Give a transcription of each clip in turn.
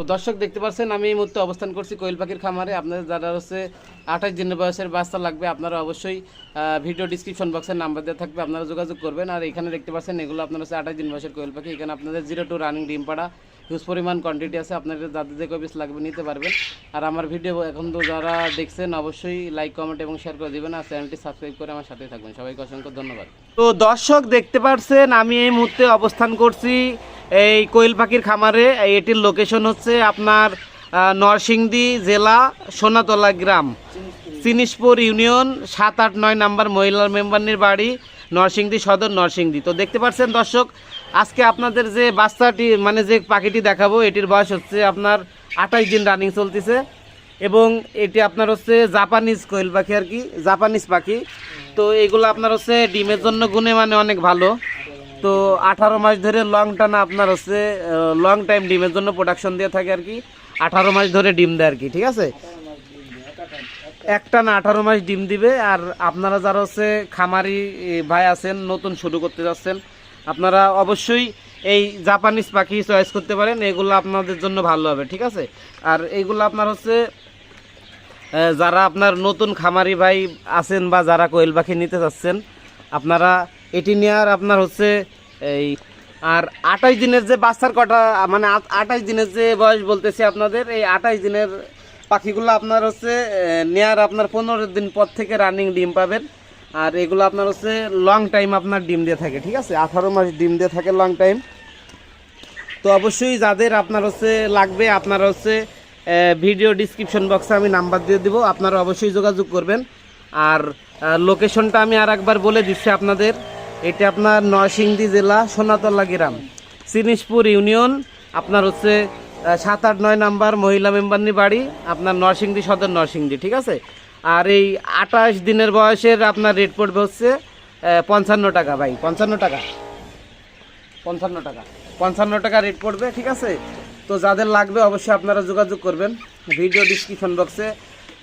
তো দর্শক দেখতে পাচ্ছেন, আমি এই মুহূর্তে অবস্থান করছি কোয়েল পাখির খামারে। আপনাদের যারা হচ্ছে আঠাশ দিনের বয়সের বাচ্চা লাগবে, আপনারা অবশ্যই ভিডিও ডিসক্রিপশন বক্সের নাম্বার দেওয়া থাকবে, আপনারা যোগাযোগ করবেন। আর এখানে দেখতে পাচ্ছেন, এগুলো আপনার হচ্ছে আঠাশ দিন বয়সের কোয়েল পাখি এখানে আপনাদের জিরো টু রানিং ডিম পাড়া হিউজ পরিমাণ কোয়ান্টিটি আছে। আপনাদের যাদের যে কপিস লাগবে, নিতে পারবেন। আর আমার ভিডিও এখন তো যারা দেখছেন, অবশ্যই লাইক কমেন্ট এবং শেয়ার করে দিবেন। আর চ্যানেলটি সাবস্ক্রাইব করে আমার সাথে থাকবেন। সবাইকে অসংখ্য ধন্যবাদ। তো দর্শক দেখতে পাচ্ছেন, আমি এই মুহূর্তে অবস্থান করছি এই কোয়েল পাখির খামারে এটির লোকেশন হচ্ছে আপনার নরসিংদী জেলা সোনাতলা গ্রাম। সিনিসপুর ইউনিয়ন, সাত আট নয় নাম্বার মহিলা মেম্বারনির বাড়ি, নরসিংদী সদর নরসিংদী। তো দেখতে পাচ্ছেন দর্শক, আজকে আপনাদের যে বাচ্চাটি মানে যে পাখিটি দেখাবো, এটির বয়স হচ্ছে আপনার আঠাশ দিন রানিং চলতেছে। এবং এটি আপনার হচ্ছে জাপানিজ কোয়েল পাখি আর কি, জাপানিজ পাখি। তো এগুলো আপনার হচ্ছে ডিমের জন্য গুণে মানে অনেক ভালো। তো আঠারো মাস ধরে লং টানা আপনার হচ্ছে লং টাইম ডিমের জন্য প্রোডাকশন দিয়ে থাকে আর কি। আঠারো মাস ধরে ডিম দেয় আর কি, ঠিক আছে? একটা না আঠারো মাস ডিম দিবে আর আপনারা যারা হচ্ছে খামারি ভাই আছেন, নতুন শুরু করতে যাচ্ছেন, আপনারা অবশ্যই এই জাপানিজ পাখি চয়েস করতে পারেন, এগুলো আপনাদের জন্য ভালো হবে, ঠিক আছে? আর এইগুলো আপনার হচ্ছে যারা আপনার নতুন খামারি ভাই আছেন বা যারা কোয়েল পাখি নিতে চাচ্ছেন আপনারা এটি নেওয়ার আপনার হচ্ছে এই, আর আঠাশ দিনের যে বাচ্চার কটা মানে আঠাশ দিনের যে বয়স বলতেছি আপনাদের, এই আঠাশ দিনের পাখিগুলো আপনার হচ্ছে নেয়ার আপনার পনেরো দিন পর থেকে রানিং ডিম পাবেন। আর এগুলো আপনার হচ্ছে লং টাইম আপনার ডিম দিয়ে থাকে, ঠিক আছে? আঠারো মাস ডিম দিয়ে থাকে লং টাইম তো অবশ্যই যাদের আপনার হচ্ছে লাগবে, আপনারা হচ্ছে ভিডিও ডিসক্রিপশন বক্সে আমি নাম্বার দিয়ে দিব, আপনারা অবশ্যই যোগাযোগ করবেন। আর লোকেশনটা আমি আর একবার বলে দিচ্ছি আপনাদের। এটা আপনার নরসিংদী জেলা সোনাতলা গ্রাম। সিনিসপুর ইউনিয়ন, আপনার হচ্ছে সাত আট নয় নাম্বার মহিলা মেম্বারনি বাড়ি, আপনার নরসিংদী সদর নরসিংদী, ঠিক আছে? আর এই আঠাশ দিনের বয়সের আপনার রেট পড়বে হচ্ছে পঞ্চান্ন টাকা ভাই, পঞ্চান্ন টাকা। পঞ্চান্ন টাকা। পঞ্চান্ন টাকা রেট পড়বে, ঠিক আছে? তো যাদের লাগবে অবশ্যই আপনারা যোগাযোগ করবেন। ভিডিও ডিসক্রিপশন বক্সে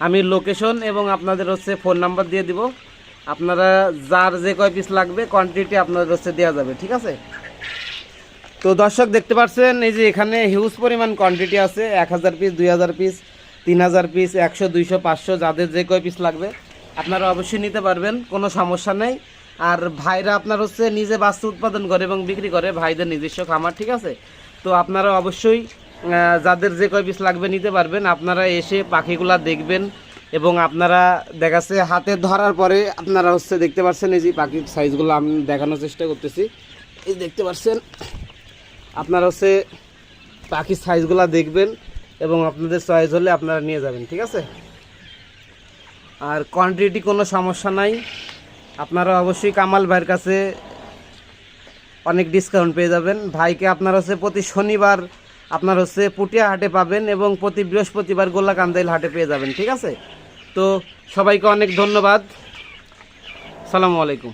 আমি লোকেশন এবং আপনাদের হচ্ছে ফোন নাম্বার দিয়ে দিব। আপনারা যার যে কয় পিস লাগবে কোয়ান্টিটি আপনাদের হচ্ছে দেওয়া যাবে, ঠিক আছে? তো দর্শক, দেখতে পাচ্ছেন, এই যে এখানে হিউজ পরিমাণ কোয়ান্টিটি আছে, এক হাজার পিস দুই হাজার পিস তিন হাজার পিস একশো, দুইশো, পাঁচশো, যাদের যে কয় পিস লাগবে, আপনারা অবশ্যই নিতে পারবেন, কোনো সমস্যা নেই। আর ভাইরা আপনার হচ্ছে নিজে বাস্তু উৎপাদন করে এবং বিক্রি করে, ভাইদের নিজস্ব খামার, ঠিক আছে? তো আপনারা অবশ্যই যাদের যে কয় পিস লাগবে নিতে পারবেন, আপনারা এসে পাখিগুলা দেখবেন এবং আপনারা দেখাচ্ছে হাতে ধরার পরে আপনারা হচ্ছে দেখতে পাচ্ছেন এই যে পাখির সাইজগুলো আমি দেখানোর চেষ্টা করতেছি। এই দেখতে পাচ্ছেন, আপনারা হচ্ছে পাখির সাইজগুলো দেখবেন এবং আপনাদের চয়েস হলে আপনারা নিয়ে যাবেন, ঠিক আছে? আর কোয়ান্টিটি কোনো সমস্যা নাই। আপনারা অবশ্যই কামাল ভাইয়ের কাছে অনেক ডিসকাউন্ট পেয়ে যাবেন। ভাইকে আপনার হচ্ছে প্রতি শনিবার আপনার হচ্ছে পুটিয়া হাটে পাবেন এবং প্রতি বৃহস্পতিবার গোল্লাকান্দাইল হাটে পেয়ে যাবেন, ঠিক আছে? তো সবাইকে অনেক ধন্যবাদ। সালামু আলাইকুম।